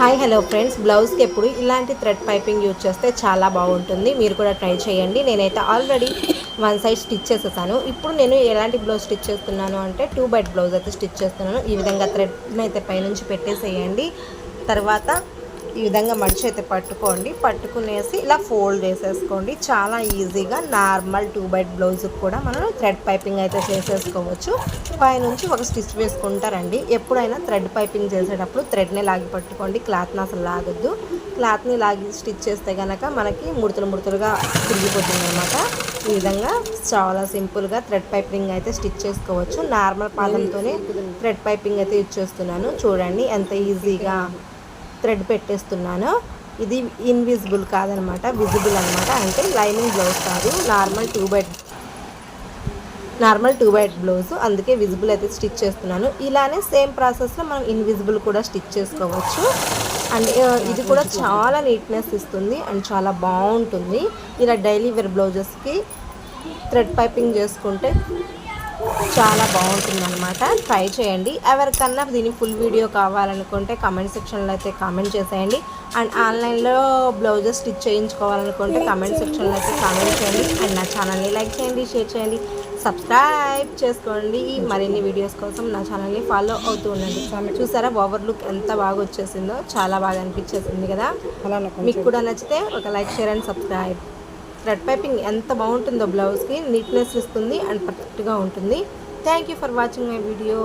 Hi hello friends బ్లౌజ్కి ఎప్పుడు ఇలాంటి థ్రెడ్ పైపింగ్ యూజ్ చేస్తే చాలా బాగుంటుంది. మీరు కూడా ట్రై చేయండి. నేనైతే ఆల్రెడీ వన్ సైడ్ స్టిచ్ చేసేసాను. ఇప్పుడు నేను ఎలాంటి బ్లౌజ్ స్టిచ్ చేస్తున్నాను అంటే టూ బైట్ బ్లౌజ్ అయితే స్టిచ్ చేస్తున్నాను. ఈ విధంగా థ్రెడ్ని అయితే పైనుంచి పెట్టేసేయండి. తర్వాత ఈ విధంగా మడిచి అయితే పట్టుకోండి. పట్టుకునేసి ఇలా ఫోల్డ్ చేసేసుకోండి. చాలా ఈజీగా నార్మల్ టూ బైట్ బ్లౌజ్కి కూడా మనం థ్రెడ్ పైపింగ్ అయితే చేసేసుకోవచ్చు. పైనుంచి ఒక స్టిచ్ వేసుకుంటారండి. ఎప్పుడైనా థ్రెడ్ పైపింగ్ చేసేటప్పుడు థ్రెడ్ని లాగి పట్టుకోండి. క్లాత్ని అసలు లాగొద్దు. క్లాత్ని లాగి స్టిచ్ చేస్తే కనుక మనకి ముడతలు ముడతలుగా తిరిగిపోతుంది అనమాట ఈ విధంగా చాలా సింపుల్గా థ్రెడ్ పైపింగ్ అయితే స్టిచ్ చేసుకోవచ్చు. నార్మల్ పాదంతోనే థ్రెడ్ పైపింగ్ అయితే యూజ్ చేస్తున్నాను. చూడండి ఎంత ఈజీగా థ్రెడ్ పెట్టేస్తున్నాను. ఇది ఇన్విజిబుల్ కాదనమాట విజిబుల్ అనమాట. అంటే లైనింగ్ బ్లౌజ్ కాదు normal two bite normal two bite blouse. అందుకే విజిబుల్ అయితే స్టిచ్ చేస్తున్నాను. ఇలానే సేమ్ ప్రాసెస్లో మనం ఇన్విజిబుల్ కూడా స్టిచ్ చేసుకోవచ్చు. అండ్ ఇది కూడా చాలా నీట్నెస్ ఇస్తుంది అండ్ చాలా బాగుంటుంది. ఇలా డైలీ వేర్ బ్లౌజెస్కి థ్రెడ్ పైపింగ్ చేసుకుంటే చాలా బాగుంటుంది అనమాట ట్రై చేయండి. ఎవరికన్నా దీని ఫుల్ వీడియో కావాలనుకుంటే కామెంట్ సెక్షన్లో అయితే కామెంట్ చేసేయండి. అండ్ ఆన్లైన్లో బ్లౌజెస్ స్టిచ్ చేయించుకోవాలనుకుంటే కామెంట్ సెక్షన్లో అయితే కామెంట్ చేయండి. అండ్ నా ఛానల్ని లైక్ చేయండి షేర్ చేయండి. సబ్స్క్రైబ్ చేసుకోండి. మరిన్ని వీడియోస్ కోసం నా ఛానల్ని ఫాలో అవుతూ ఉండండి. చూసారా ఓవర్ లుక్ ఎంత బాగా వచ్చేసిందో? చాలా బాగా అనిపించేసింది కదా? మీకు కూడా నచ్చితే ఒక like share and subscribe thread piping ఎంత బాగుంటుందో బ్లౌజ్కి నీట్నెస్ ఇస్తుంది అండ్ పర్ఫెక్ట్గా ఉంటుంది. Thank you for watching my video